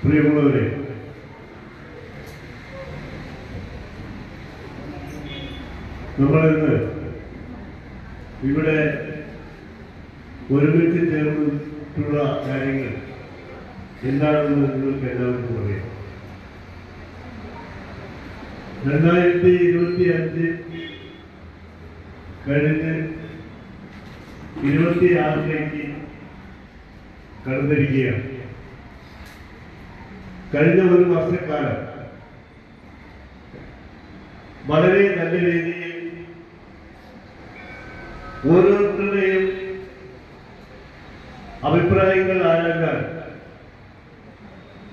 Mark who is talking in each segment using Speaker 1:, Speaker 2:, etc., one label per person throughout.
Speaker 1: പ്രിയമുള്ളവരെ നമ്മളിന്ന് ഇവിടെ ഒരുമിച്ച് ചേർന്നിട്ടുള്ള കാര്യങ്ങൾ എന്താണെന്ന് നിങ്ങൾക്ക് എല്ലാവർക്കും അറിയാം. രണ്ടായിരത്തി ഇരുപത്തി അഞ്ച് കഴിഞ്ഞ് ഇരുപത്തിയാറിലേക്ക് കടന്നിരിക്കുകയാണ് കഴിഞ്ഞ ഒരു വർഷക്കാലം വളരെ നല്ല രീതിയിൽ ഓരോരുത്തരുടെയും അഭിപ്രായങ്ങൾ ആരാക്കാൻ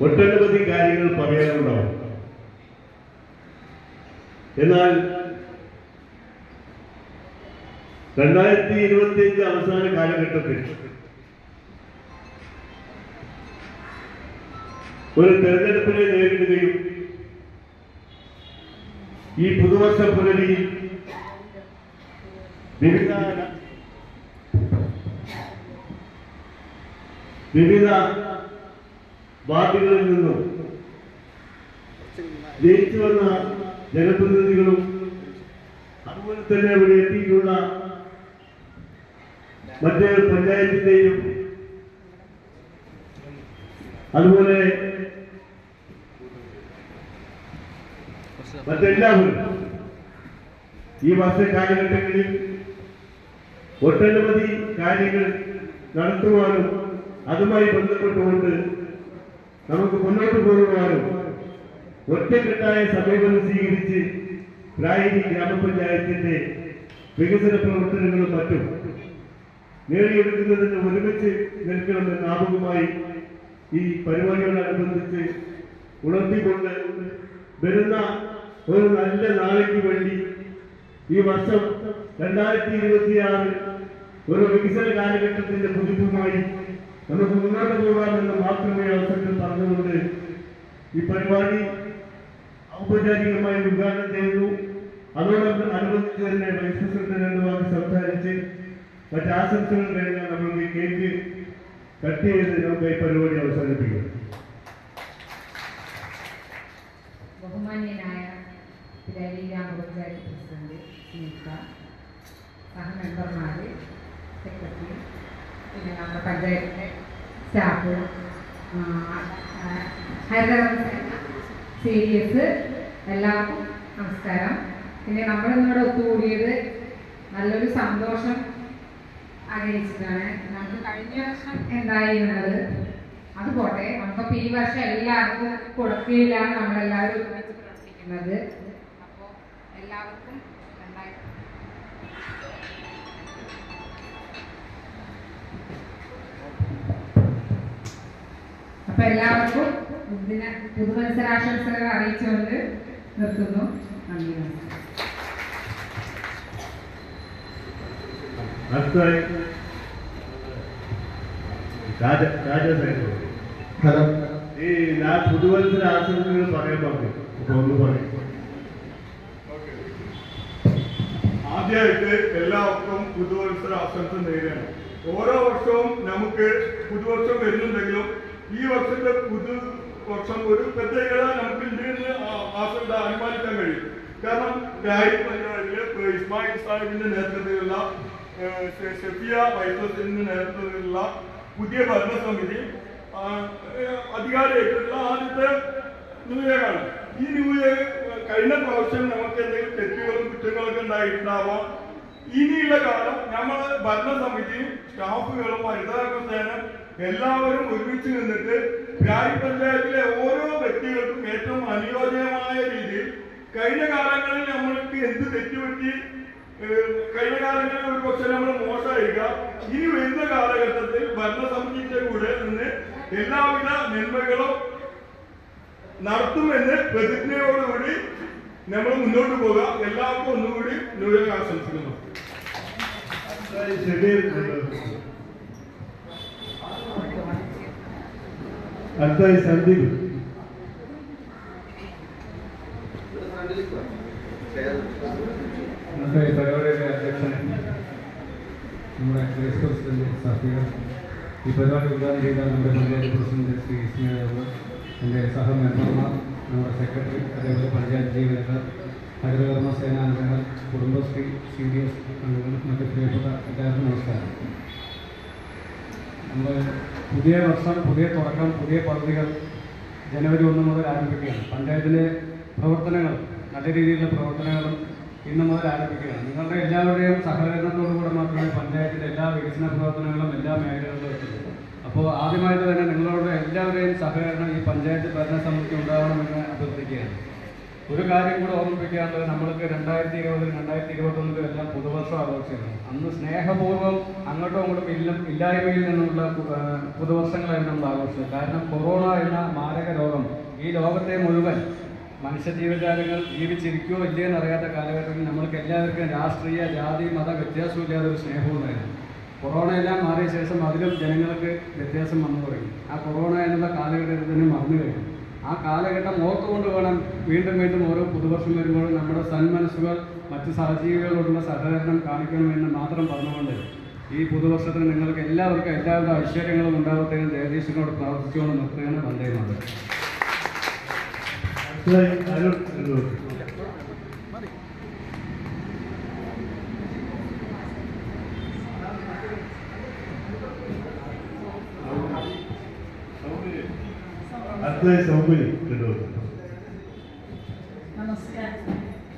Speaker 1: ഒട്ടനവധി കാര്യങ്ങൾ പറയാനുണ്ടാവും. എന്നാൽ രണ്ടായിരത്തി ഇരുപത്തിയഞ്ച് അവസാന കാലഘട്ടത്തിൽ ഒരു തെരഞ്ഞെടുപ്പിനെ നേരിടുകയും ഈ പുതുവർഷ പുലരിയിൽ വിവിധ വിവിധ വാർഡുകളിൽ നിന്നും ജയിച്ചു വന്ന ജനപ്രതിനിധികളും അതുപോലെ തന്നെ ഇവിടെ എത്തിയിട്ടുള്ള മറ്റ് പഞ്ചായത്തിന്റെയും അതുപോലെ മറ്റെല്ലാവരും ഈ വർഷ കാലഘട്ടങ്ങളിൽ ഒട്ടനവധി കാര്യങ്ങൾ നടത്തുവാനും അതുമായി ബന്ധപ്പെട്ടുകൊണ്ട് നമുക്ക് മുന്നോട്ട് പോകുവാനും ഒറ്റക്കെട്ടായ സമീപനം സ്വീകരിച്ച് പ്രായരി ഗ്രാമപഞ്ചായത്തിന്റെ വികസന പ്രവർത്തനങ്ങളും മറ്റും നേടിയെടുക്കുന്നതിന് ഒരുമിച്ച് നിൽക്കണമെന്ന് ആമുഖമായി ഈ പരിപാടിയോടനുബന്ധിച്ച് ഉണർത്തിക്കൊണ്ട് വരുന്ന ഒരു നല്ല നാളേക്ക് വേണ്ടി ഈ വർഷം രണ്ടായിരത്തി ഇരുപത്തിയാറ് ഒരു വികസന കാലഘട്ടത്തിന്റെ പുതുപ്പുമായി നമുക്ക് മുന്നോട്ട് പോകാമെന്ന് മാത്രമേ അവസരത്തിൽ പറഞ്ഞുകൊണ്ട് ഈ പരിപാടി ഔപചാരികമായി ഉദ്ഘാടനം ചെയ്തു. അതോടൊപ്പം അനുബന്ധിച്ച് തന്നെ വൈസ് പ്രസിഡന്റ് രണ്ടു വാക്ക് സംസാരിച്ച് മറ്റാശംസകൾ കഴിഞ്ഞാൽ നമുക്ക് കേക്ക് കട്ട് ചെയ്ത് നമുക്ക് ഈ പരിപാടി അവസാനിപ്പിക്കാം.
Speaker 2: പിരാരി ഗ്രാമപഞ്ചായത്ത് പ്രസിഡന്റ് സ്മിത സഹമെമ്പർമാർ സെക്രട്ടറി പിന്നെ നമ്മുടെ പഞ്ചായത്തിന്റെ സ്റ്റാഫ് ഹരിതകർമ്മസേന സി ഡി എസ് എല്ലാവർക്കും നമസ്കാരം. പിന്നെ നമ്മളിന്നിവിടെ ഒത്തുകൂടിയത് നല്ലൊരു സന്തോഷം ആഗ്രഹിച്ചിട്ടാണ്. നമുക്ക് കഴിഞ്ഞ വർഷം എന്തായിരുന്നത്? അത് പോട്ടെ. നമുക്കിപ്പോൾ ഈ വർഷം എല്ലാവർക്കും കൊടുക്കുകയില്ലാണ് നമ്മളെല്ലാവരും ഒരുമിച്ച് പ്രവർത്തിക്കുന്നത് അപ്പൊ എല്ലാവർക്കും ഇതിന് പുതുമത്സരാശംസകൾ അറിയിച്ചുകൊണ്ട് നിർത്തുന്നു. നന്ദി
Speaker 3: ഹലോ.
Speaker 1: ഈ ഞാൻ പുതുവത്സര ആശംസകൾ പറയാൻ പറഞ്ഞു. അപ്പൊ ഒന്ന് പറയും.
Speaker 4: ആദ്യമായിട്ട് എല്ലാവർക്കും പുതുവത്സര ആശംസ നേരാണ് ഓരോ വർഷവും നമുക്ക് പുതുവർഷം വരുന്നുണ്ടെങ്കിലും ഈ വർഷത്തെ പുതു വർഷം ഒരു പ്രത്യേകത നമുക്ക് ഉണ്ടെന്ന് ആശങ്ക അനുമാനിക്കാൻ കഴിയും. കാരണം രായി പഞ്ചായത്തിലെ ഇസ്മായിൽ സാഹിബിന്റെ നേതൃത്വത്തിലുള്ള ഷെഫിയ വൈസ് നേതൃത്വത്തിലുള്ള പുതിയ ഭരണസമിതി അധികാരിയായിട്ടുള്ള ആദ്യത്തെ ന്യൂ ഇയർ ഈ ന്യൂ കഴിഞ്ഞ പ്രാവശ്യം നമുക്ക് എന്തെങ്കിലും തെറ്റുകളും കുറ്റങ്ങളൊക്കെ ഉണ്ടായിട്ടുണ്ടാവാം. ഇനിയുള്ള കാലം നമ്മൾ ഭരണസമിതിയും സ്റ്റാഫുകളും ഹരിതകർമ്മസേന എല്ലാവരും ഒരുമിച്ച് ഗ്രാമപഞ്ചായത്തിലെ ഓരോ വ്യക്തികൾക്കും ഏറ്റവും അനുയോജ്യമായ രീതിയിൽ കഴിഞ്ഞ കാലങ്ങളിൽ നമ്മൾക്ക് എന്ത് തെറ്റുപറ്റി? കഴിഞ്ഞ കാലങ്ങളിൽ ഒരു പക്ഷെ നമ്മൾ മോശമായിരിക്കാം ഇനി വരുന്ന കാലഘട്ടത്തിൽ ഭരണസമിതിയുടെ കൂടെ നിന്ന് എല്ലാവിധ നന്മകളും നടത്തുമെന്ന് പ്രതിജ്ഞയോടുകൂടി നമ്മൾ മുന്നോട്ട് പോകാം. എല്ലാവർക്കും ഒന്നുകൂടി ന്യൂ ഇയർ ആശംസിക്കുന്നു
Speaker 1: അടുത്തായി സന്ദീപ്
Speaker 3: നമ്മുടെ ഈ പരിപാടിയുടെ അധ്യക്ഷൻ നമ്മുടെ വൈസ് പ്രസിഡന്റ് സഫീർ ഈ പരിപാടി ഉദ്ഘാടനം ചെയ്ത നമ്മുടെ പഞ്ചായത്ത് പ്രസിഡന്റ് ശ്രീ ഇസ്മായിൽ എന്റെ സഹമെമ്പർമാർ നമ്മുടെ സെക്രട്ടറി അതേപോലെ പഞ്ചായത്ത് ജീവനക്കാർ ഹരിതകർമ്മ സേനാംഗങ്ങൾ കുടുംബശ്രീ സി ഡി എസ് അംഗങ്ങൾ മറ്റ് പ്രിയപ്പെട്ട എല്ലാവർക്കും നമസ്കാരം നമ്മൾ പുതിയ വർഷം പുതിയ തുടക്കം പുതിയ പദ്ധതികൾ ജനുവരി ഒന്ന് മുതൽ ആരംഭിക്കുകയാണ്. പഞ്ചായത്തിലെ പ്രവർത്തനങ്ങൾ നല്ല രീതിയിലുള്ള പ്രവർത്തനങ്ങളും ഇന്ന് മുതൽ ആരംഭിക്കുകയാണ്. നിങ്ങളുടെ എല്ലാവരുടെയും സഹകരണത്തോടുകൂടെ മാത്രമേ പഞ്ചായത്തിലെ എല്ലാ വികസന പ്രവർത്തനങ്ങളും എല്ലാ മേഖലകളിലും എത്തുള്ളൂ അപ്പോൾ ആദ്യമായിട്ട് തന്നെ നിങ്ങളുടെ എല്ലാവരുടെയും സഹകരണം ഈ പഞ്ചായത്ത് ഭരണസമിതിക്ക് ഉണ്ടാകണമെന്ന് അഭ്യർത്ഥിക്കുകയാണ്. ഒരു കാര്യം കൂടെ ഓർമ്മിപ്പിക്കാനുള്ളത് നമ്മൾക്ക് രണ്ടായിരത്തി ഇരുപതിൽ രണ്ടായിരത്തി ഇരുപത്തൊന്നിലും എല്ലാം പുതുവർഷം ആഘോഷിക്കുന്നു അന്ന് സ്നേഹപൂർവം അങ്ങോട്ടും അങ്ങോട്ടും ഇല്ല ഇല്ലായ്മയിൽ നിന്നുള്ള പുതുവർഷങ്ങളായിരുന്നു നമ്മൾ ആഘോഷിച്ചത്. കാരണം കൊറോണ എന്ന മാരക രോഗം ഈ ലോകത്തെ മുഴുവൻ മനുഷ്യ ജീവജാലങ്ങൾ ജീവിച്ചിരിക്കുമോ ഇല്ലയോ എന്നറിയാത്ത കാലഘട്ടത്തിൽ നമ്മൾക്ക് എല്ലാവർക്കും രാഷ്ട്രീയ ജാതി മത വ്യത്യാസമില്ലാതെ ഒരു സ്നേഹമുണ്ടായിരുന്നു കൊറോണ എല്ലാം മാറിയ ശേഷം അതിലും ജനങ്ങൾക്ക് വ്യത്യാസം വന്നു തുടങ്ങി. ആ കൊറോണ എന്നുള്ള കാലഘട്ടത്തിൽ തന്നെ മറന്നു കഴിഞ്ഞു. ആ കാലഘട്ടം ഓർത്തുകൊണ്ട് വേണം വീണ്ടും വീണ്ടും ഓരോ പുതുവർഷം വരുമ്പോഴും നമ്മുടെ സന്മനസ്സുകൾ മറ്റ് സഹജീവികളോടുള്ള സഹകരണം കാണിക്കണമെന്ന് മാത്രം പറഞ്ഞുകൊണ്ട് ഈ പുതുവർഷത്തിന് നിങ്ങൾക്ക് എല്ലാവർക്കും എല്ലാവരുടെ ഐശ്വര്യങ്ങളും ഉണ്ടാകത്തേനും ജഗദീശനോട് പ്രാർത്ഥിച്ചുകൊണ്ട് നിർത്തുകയാണ് വന്ദേ
Speaker 1: അടുത്തതായി
Speaker 5: നമസ്കാരം.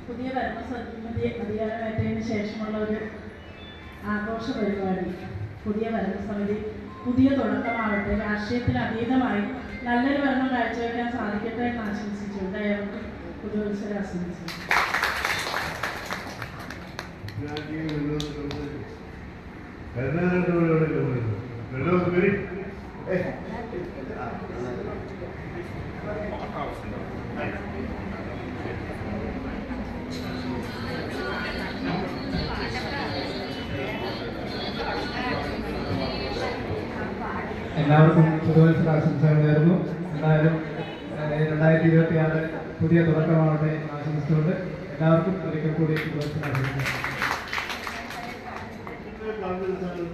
Speaker 5: പുതിയ ഭരണസമിതി അധികാരമേറ്റതിന് ശേഷമുള്ള ഒരു ആഘോഷ പരിപാടി. പുതിയ ഭരണസമിതി പുതിയ തുടക്കമാവട്ടെ. രാഷ്ട്രീയത്തിന് അതീതമായി നല്ലൊരു ഭരണം കാഴ്ചവെക്കാൻ സാധിക്കട്ടെ എന്ന് ആശംസിച്ചു. പുതിയ പുതുവത്സരം ആശംസിച്ചു
Speaker 1: രാജീവ് എഴുതുന്നു. കരുണാകരന്റെ കൂടെ ഇവിടെ ഇല്ല ഇവിടെ. എഴുതുന്നു. വരി. ഏയ്.
Speaker 3: എല്ലാവർക്കും പുതുവത്സര ആശംസകൾ നേരുന്നു എന്തായാലും രണ്ടായിരത്തി ഇരുപത്തി ആറ് പുതിയ തുടക്കമാവട്ടെ ആശംസിച്ചുകൊണ്ട് എല്ലാവർക്കും ഒരിക്കൽ കൂടി പുതുവത്സര
Speaker 1: കോൺഗ്രസ് ആണ്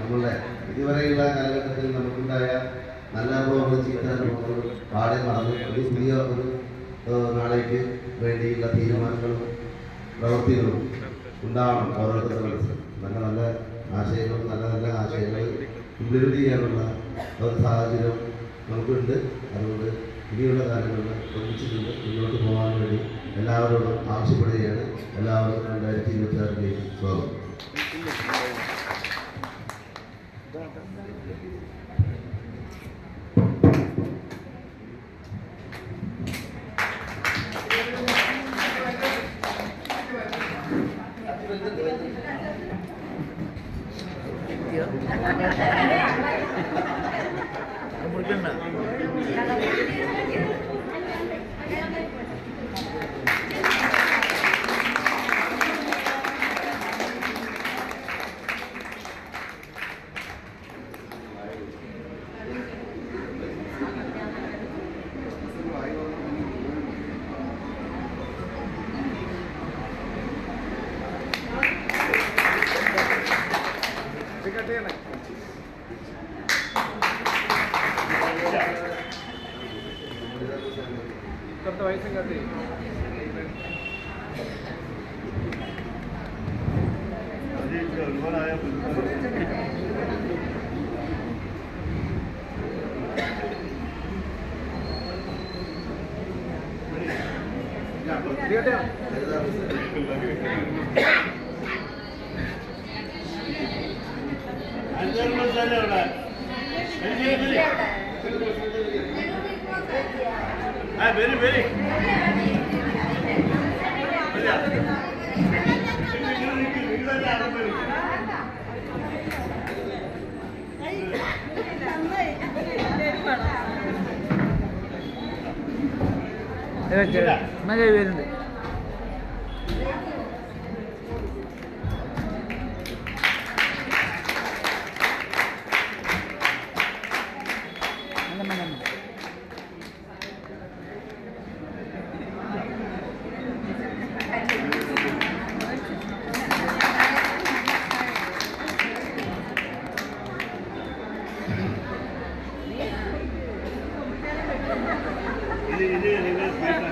Speaker 6: നമ്മളുടെ ഇതുവരെയുള്ള കാലഘട്ടത്തിൽ നമുക്കുണ്ടായ നല്ല അനുഭവങ്ങളും ചീത്ത അനുഭവങ്ങളും പാടെ മറന്ന് ഒരു പുതിയ ഒരു നാളേക്ക് വേണ്ടിയുള്ള തീരുമാനങ്ങളും പ്രവൃത്തികളും ഉണ്ടാവണം ഓരോരുത്തരുടെ മനസ്സിൽ നല്ല നല്ല ആശയങ്ങളും നല്ല നല്ല ആശയങ്ങൾ ഇംപ്ലിമെന്റ് ചെയ്യാനുള്ള ഒരു സാഹചര്യം നമുക്കുണ്ട് അതുകൊണ്ട് ഇനിയുള്ള കാലങ്ങളിൽ ഒന്നിച്ചിട്ടുണ്ട് മുന്നോട്ട് പോകാൻ വേണ്ടി എല്ലാവരോടും ആവശ്യപ്പെടുകയാണ്. എല്ലാവരും രണ്ടായിരത്തി ഇരുപത്തി ആറിലേക്ക് സ്വാഗതം
Speaker 1: അജയിച്ച Gracias. മസാല അവിടെ. ആ വരി വരി തന്നെ വരൂ.
Speaker 7: വരുന്നുണ്ട് Yeah, yeah, yeah, yeah.